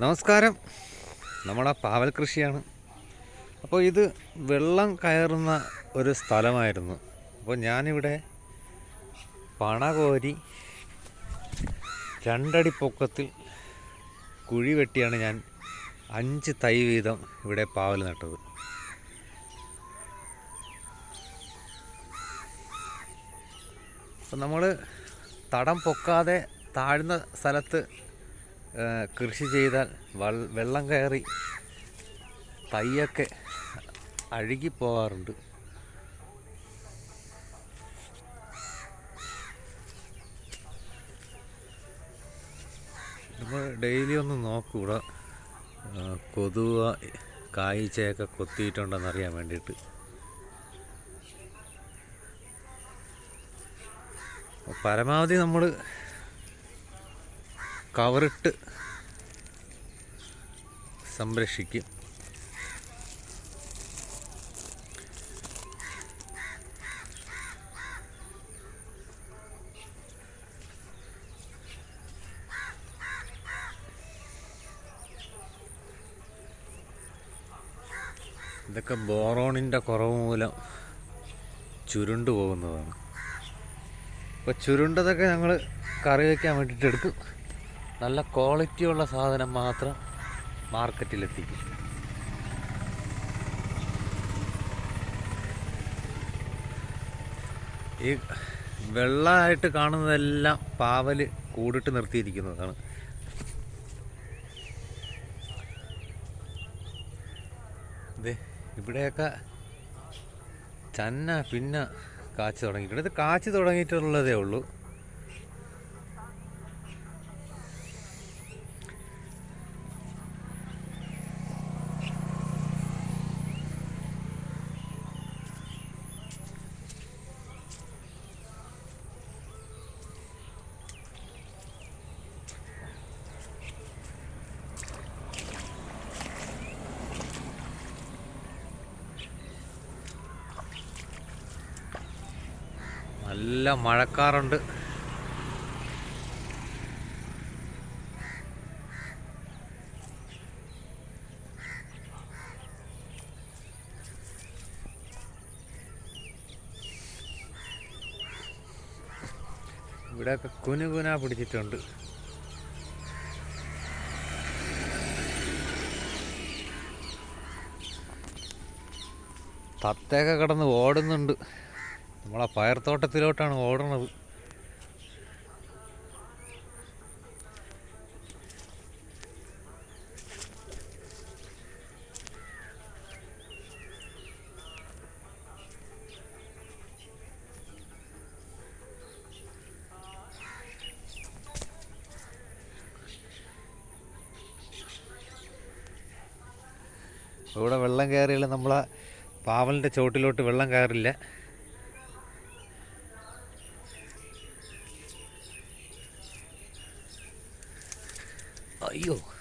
നമസ്കാരം. നമ്മളെ പാവൽ കൃഷിയാണ്. അപ്പോൾ ഇത് വെള്ളം കയറുന്ന ഒരു സ്ഥലമായിരുന്നു. അപ്പോൾ ഞാനിവിടെ പണ കോരി രണ്ടടി പൊക്കത്തിൽ കുഴി വെട്ടിയാണ് ഞാൻ അഞ്ച് തൈ വീതം ഇവിടെ പാവൽ നട്ടത്. അപ്പം നമ്മൾ തടം പൊക്കാതെ താഴ്ന്ന സ്ഥലത്ത് കൃഷി ചെയ്താൽ വെള്ളം കയറി തൈയൊക്കെ അഴുകി പോവാറുണ്ട് നമ്മൾ ഡെയിലി ഒന്ന് നോക്കൂട കൊതുവ കായ്ച്ചയൊക്കെ കൊത്തിയിട്ടുണ്ടെന്ന് അറിയാൻ വേണ്ടിയിട്ട്. പരമാവധി നമ്മൾ കവറിട്ട് സംരക്ഷിക്കും. ഇതൊക്കെ ബോറോണിന്റെ കുറവ് മൂലം ചുരുണ്ടു പോകുന്നതാണ് അപ്പോൾ ചുരുണ്ടതൊക്കെ ഞങ്ങൾ കറി വയ്ക്കാൻ വേണ്ടിയിട്ട് എടുക്കും നല്ല ക്വാളിറ്റിയുള്ള സാധനം മാത്രം മാർക്കറ്റിലെത്തിക്കും. ഈ വെള്ളമായിട്ട് കാണുന്നതെല്ലാം പാവൽ കൂടിട്ട് നിർത്തിയിരിക്കുന്നതാണ്. ഇവിടെയൊക്കെ ചന്ന പിന്നെ കാച്ചു തുടങ്ങിയിട്ടുണ്ട്. ഇത് കാച്ചു തുടങ്ങിയിട്ടുള്ളതേ ഉള്ളൂ. നല്ല മഴക്കാറുണ്ട്. ഇവിടെയൊക്കെ കുനുകുന പിടിച്ചിട്ടുണ്ട്. തത്തയൊക്കെ കിടന്ന് ഓടുന്നുണ്ട്. നമ്മളെ പയർത്തോട്ടത്തിലോട്ടാണ് ഓടണത്. ഇവിടെ വെള്ളം കയറിയാൽ നമ്മളെ പാവലിന്റെ ചുവട്ടിലോട്ട് വെള്ളം കയറില്ല. 哎呦。